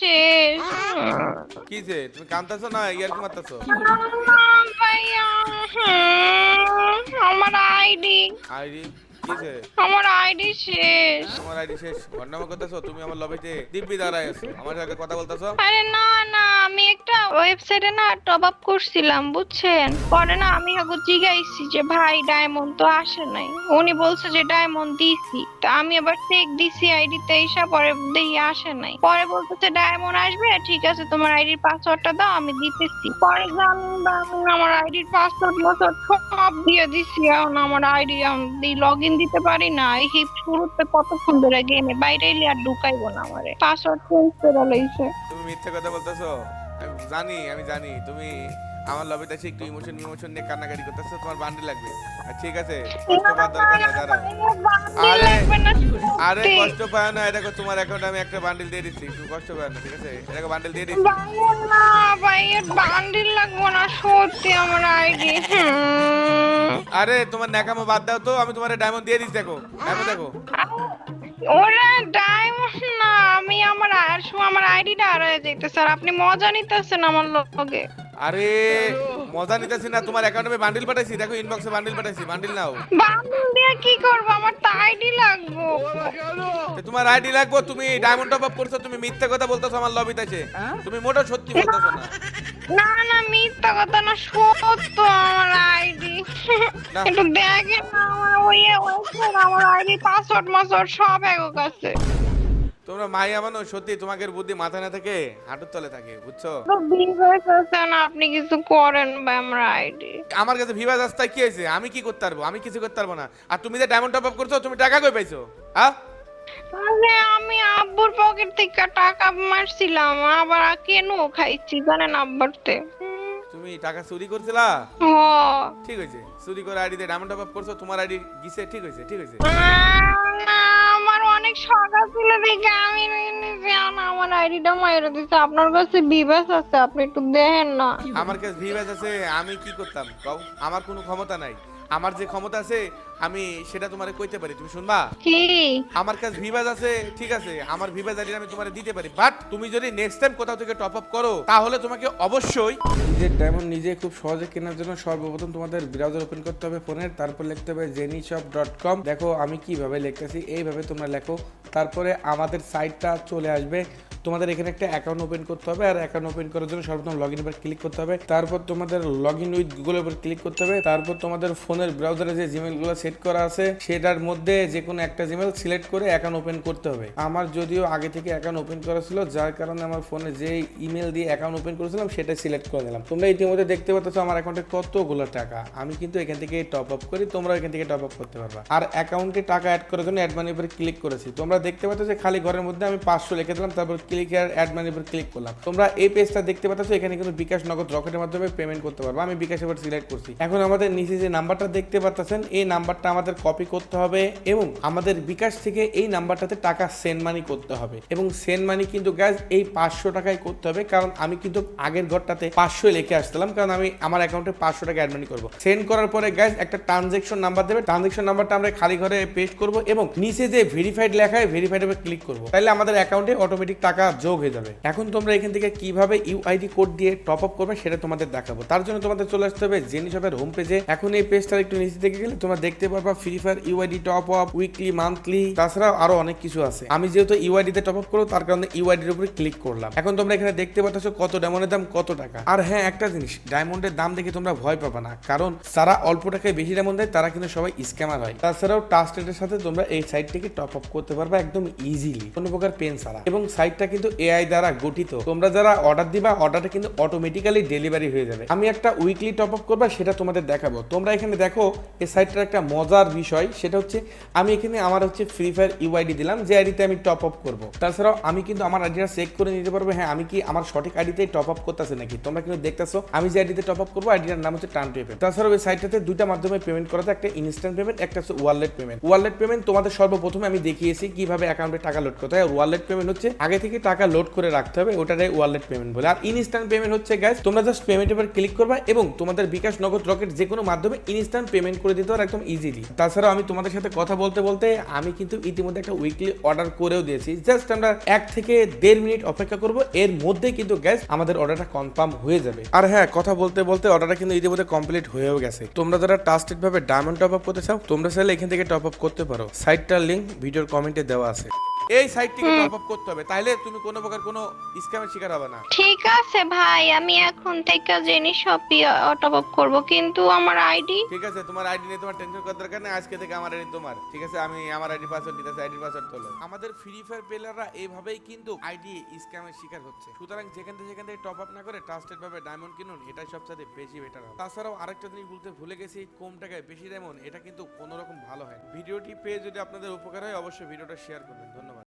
শেষ। কি যে তুমি কান্তাছো না? ইয়ার কি মারতাছো? আমার আইডি। আইডি? কিছে আমার আইডি শেষ। আমার আইডি শেষ। ঘন্টামা করতেছো তুমি আমার লবিতে দিব্যি দাঁড়ায় আছো। আমার সাথে কথা বলতেছো? আরে না না আমি একটা ওয়েবসাইটে না টপ আপ করছিলাম বুঝছেন? পরে না আমি জিগাইছি যে ভাই ডায়মন্ড তো আসে নাই। উনি বলছে যে ডায়মন্ড দিছি। তা আমি আবার চেক দিছি আইডিতে এসে পরে দেখি আসে নাই। পরে বলতেছে ডায়মন্ড আসবে? ঠিক আছে তোমার আইডির পাসওয়ার্ডটা দাও আমি দিতেছি। পরে আমি আমার আইডির পাসওয়ার্ড মাসওয়ার্ড সব দিয়ে দিছি এখন আমার আইডি লগ ইন দিতে পারি না। এই হিপ শুরুতে ধরে গেমে? বাইরে এলে আর ঢুকাইবো না আমারে। পাসওয়ার্ড চেঞ্জ করে লইছে। তুমি মিথ্যা কথা বলতেছো? আমি জানি আমি জানি। তুমি আমার লবিতে এসে একটু ইমোশন ইমোশন নিয়ে কান্নাকাটি করতেছো তোমার বান্ডি লাগবে। আর ঠিক আছে কষ্ট পাওয়ার দরকার নাই দাঁড়াও। আরে আরে কষ্ট পায় না দেখো তোমার অ্যাকাউন্টে আমি একটা বান্ডিল দিয়ে দিচ্ছি তুমি কষ্ট পায় না ঠিক আছে? দেখো বান্ডিল দিয়ে দিচ্ছি। না ভাইয়ের বান্ডিল লাগবো না সত্যি আমার আইডি আরে তোমার ন্যাকামো বাদ দাও তো আমি তোমার ডায়মন্ড দিয়ে দিচ্ছি দেখো। ডায়মন্ড দেখো। ওরা ডায়মন্ড না আমি আমার আর আমার আইডিটা হারিয়ে যাইতে স্যার আপনি মজা নিতেছেন আমার লগে। আরে মজা নিতেছি না তোমার অ্যাকাউন্টে বান্ডিল পাঠাইছি দেখো ইনবক্সে বান্ডিল পাঠাইছি বান্ডিল নাও বান্ডিল দিয়ে কি করব আমার তো আইডি লাগবো তোমার আইডি লাগবো তুমি ডায়মন্ড টপ আপ করছ তুমি মিথ্যা কথা বলতেছো আমার লবিতে আছে তুমি মোটা সত্যি বলতেছো না না না মিথ্যা কথা না সত্য আমার আইডি একটু দেখেন না আমার ওই ওয়েবসাইট আমার আইডি পাসওয়ার্ড মাসওয়ার্ড সব এক আছে তোমরা মাই আমানো সত্যি তোমাকে বুদ্ধি মাথায় না থাকে হাঁটুর তলে থাকে বুঝছ? আছে আপনি কিছু করেন ভাই আমার আইডি আমার কাছে ভিভা রাস্তায় কি হয়েছে? আমি কি করতে পারব? আমি কিছু করতে পারব না। আর তুমি যে ডায়মন্ড টপ আপ করছ তুমি টাকা কই পাইছো? হ্যাঁ? আরে আমি আব্বুর পকেট থেকে টাকা মারছিলাম আবার কেন খাইছি জানেন আব্বারতে। তুমি টাকা চুরি করছিলা? ঠিক হয়েছে। চুরি করে আইডি দিয়ে ডায়মন্ড টপ আপ করছ তোমার আইডি গিছে ঠিক হয়েছে ঠিক হয়েছে। আমার অনেক শখ ছিল দেখে আমি নিজে আমার আইডিটা মাইরে দিচ্ছে আপনার কাছে বিবেস আছে, আপনি একটু দেখেন না। আমার কাছে বিবেস আছে, আমি কি করতাম? আমার কোনো ক্ষমতা নাই। আমার যে ক্ষমতা আছে আমি সেটা তোমারে কইতে পারি তুমি শুনবা? কি? আমার কাছে ভিভাজ আছে ঠিক আছে আমার ভিভাজ আইডি আমি তোমারে দিতে পারি বাট তুমি যদি নেক্সট টাইম কোথাও থেকে টপ আপ করো তাহলে তোমাকে অবশ্যই নিজের ডায়মন্ড নিজে খুব সহজে কেনার জন্য সর্বপ্রথম তোমাদের ব্রাউজার ওপেন করতে হবে ফোনের তারপর লিখতে হবে জেনিশপ ডট কম দেখো আমি কীভাবে লিখতেছি এইভাবে তোমরা লেখো তারপরে আমাদের সাইটটা চলে আসবে। তোমাদের এখানে একটা অ্যাকাউন্ট ওপেন করতে হবে, আর অ্যাকাউন্ট ওপেন করার জন্য সর্বপ্রথম লগ ইন উপর ক্লিক করতে হবে। তারপর তোমাদের লগ ইন উইথ গুগলের উপর ক্লিক করতে হবে। তারপর তোমাদের ফোনের ব্রাউজারে যে জিমেলগুলো সেট করা আছে, সেটার মধ্যে যে কোনো একটা জিমেল সিলেক্ট করে অ্যাকাউন্ট ওপেন করতে হবে। আমার যদিও আগে থেকে অ্যাকাউন্ট ওপেন করা ছিল, যার কারণে আমার ফোনে যে ইমেল দিয়ে অ্যাকাউন্ট ওপেন করেছিলাম, সেটা সিলেক্ট করে দিলাম। তোমরা ইতিমধ্যে দেখতে পাচ্ছ আমার অ্যাকাউন্টে কতগুলো টাকা। আমি কিন্তু এখান থেকে টপ আপ করি তোমরা এখান থেকে টপ আপ করতে পারবা। আর অ্যাকাউন্টে টাকা অ্যাড করার জন্য অ্যাড মানি উপরে ক্লিক করেছি। তোমরা দেখতে পাচ্ছ যে খালি ঘরের মধ্যে আমি পাঁচশো লিখে দিলাম, তারপর ক্লিক আর অ্যাড উপর ক্লিক করলাম। তোমরা এই পেজটা দেখতে পাচ্ছ, এখানে কিন্তু বিকাশ নগদ রকেটের মাধ্যমে পেমেন্ট করতে পারব। আমি বিকাশ এবার সিলেক্ট করছি। এখন আমাদের নিচে যে নাম্বারটা দেখতে পাচ্ছেন, এই নাম্বারটা আমাদের কপি করতে হবে এবং আমাদের বিকাশ থেকে এই নাম্বারটাতে টাকা সেন্ড মানি করতে হবে। এবং সেন্ড মানি কিন্তু গ্যাস এই পাঁচশো টাকায় করতে হবে। কারণ আমি কিন্তু আগের ঘরটাতে পাঁচশো লিখে আসছিলাম। কারণ আমি আমার অ্যাকাউন্টে পাঁচশো টাকা অ্যাড মানি করব। সেন্ড করার পরে গ্যাস একটা ট্রানজেকশন নাম্বার দেবে। ট্রানজেকশন নাম্বারটা আমরা খালি ঘরে পেস্ট করব এবং নিচে যে ভেরিফাইড লেখায় ভেরিফাইড ক্লিক করব। তাহলে আমাদের অ্যাকাউন্টে অটোমেটিক টাকা যোগ হয়ে যাবে। এখন তোমরা এখান থেকে কীভাবে ইউআইডি কোড দিয়ে টপ আপ করবে সেটা তোমাদের দেখাবো। তার জন্য তোমাদের চলে আসতে হবে জেনি শপের হোম পেজে এখন এই পেজটার একটু নিচে দিকে গেলে তোমরা দেখতে পারবা free fire UID top up weekly monthly তাছাড়াও আরও অনেক কিছু আছে। আমি যেহেতু ইউআইডি তে টপ আপ করব, তার কারণে ইউআইডির উপরে ক্লিক করলাম। এখন তোমরা এখানে দেখতে পাচ্ছ কত ডায়মন্ডের দাম, কত টাকা। আর হ্যাঁ একটা জিনিস ডায়মন্ডের দাম দেখে তোমরা ভয় পাবা না। কারণ যারা অল্প টাকায় বেশি ডায়মন্ড দেয়, তারা কিন্তু সবাই স্ক্যামার হয়। তাছাড়াও ট্রাস্টেডের সাথে তোমরা এই সাইটটিকে টপ আপ করতে পারবে একদম ইজিলি কোনো প্রকার পেন ছাড়া। এবং সাইটটা কিন্তু এআই দ্বারা গঠিত। তোমরা যারা অর্ডার দিবা অর্ডারটা কিন্তু অটোমেটিক্যালি ডেলিভারি হয়ে যাবে। আমি একটা উইকলি টপ আপ করবা সেটা তোমাদের দেখাবো। তোমরা এখানে দেখো, এই সাইটটার একটা মজার বিষয়, সেটা হচ্ছে আমি এখানে আমার হচ্ছে ফ্রি ফায়ার ইউআইডি দিলাম, যে আইডিতে আমি টপ আপ করব। তাছাড়াও আমি কিন্তু আমার আইডিটা চেক করে নিতে পারব। হ্যাঁ আমি কি আমার সঠিক আইডিতে টপ আপ করতেছে নাকি? তোমরা কিন্তু দেখতেছো, আমি যে আইডিতে টপ আপ করব আইডিটার নাম হচ্ছে টান পেমেন্ট তাছাড়াও ওই সাইটটাতে দুইটা মাধ্যমে পেমেন্ট করা যায়, একটা ইনস্ট্যান্ট পেমেন্ট একটা হচ্ছে ওয়ালেট পেমেন্ট ওয়ালেট পেমেন্ট তোমাদের সর্বপ্রথমে আমি দেখিয়েছি কীভাবে অ্যাকাউন্টে টাকা লোড করতে হয়। ওয়ালেট পেমেন্ট হচ্ছে, আগে থেকে থেকে টাকা লোড করে রাখতে হবে ওটারে ওয়ালেট পেমেন্ট বলে। আর ইনস্ট্যান্ট পেমেন্ট হচ্ছে গ্যাস তোমরা জাস্ট পেমেন্ট উপর ক্লিক করবা এবং তোমাদের বিকাশ নগদ রকেট যে কোনো মাধ্যমে ইনস্ট্যান্ট পেমেন্ট করে দিতে পারো একদম ইজিলি তাছাড়াও আমি তোমাদের সাথে কথা বলতে বলতে আমি কিন্তু ইতিমধ্যে একটা উইকলি অর্ডার করেও দিয়েছি। জাস্ট আমরা এক থেকে দেড় মিনিট অপেক্ষা করব এর মধ্যে কিন্তু গ্যাস আমাদের অর্ডারটা কনফার্ম হয়ে যাবে। আর হ্যাঁ কথা বলতে বলতে অর্ডারটা কিন্তু ইতিমধ্যে কমপ্লিট হয়েও গেছে। তোমরা যারা ট্রাস্টেড ভাবে ডায়মন্ড টপ আপ করতে চাও তোমরা চাইলে এখান থেকে টপ আপ করতে পারো। সাইটটার লিঙ্ক ভিডিওর কমেন্টে দেওয়া আছে। এই সাইটটিকে টপ আপ করতে হবে। তাহলে তুমি কোনো প্রকার কোনো স্ক্যামের শিকার হবে না। ঠিক আছে ভাই আমি এখন থেকে জিনিস সবই টপ আপ করব কিন্তু আমার আইডি ঠিক আছে তোমার আইডি নিয়ে তোমার টেনশন করার দরকার নেই আজকে থেকে আমার আইডি তোমার। ঠিক আছে আমি আমার আইডি পাসওয়ার্ড দিতেছি আইডি পাসওয়ার্ড তোলো। আমাদের ফ্রি ফায়ার প্লেয়াররা এইভাবেই কিন্তু আইডি স্ক্যামের শিকার হচ্ছে। সুতরাং যেখান থেকে সেখান থেকে টপ আপ না করে ট্রাস্টেড ভাবে ডায়মন্ড কিনুন এটাই সবচেয়ে বেশি বেটার হবে। তাছাড়াও আরেকটা জিনিস বলতে ভুলে গেছি কম টাকায় বেশি ডায়মন্ড এটা কিন্তু কোনো রকম ভালো হয় ভিডিওটি পেয়ে যদি আপনাদের উপকার হয় অবশ্যই ভিডিওটা শেয়ার করবেন। ধন্যবাদ।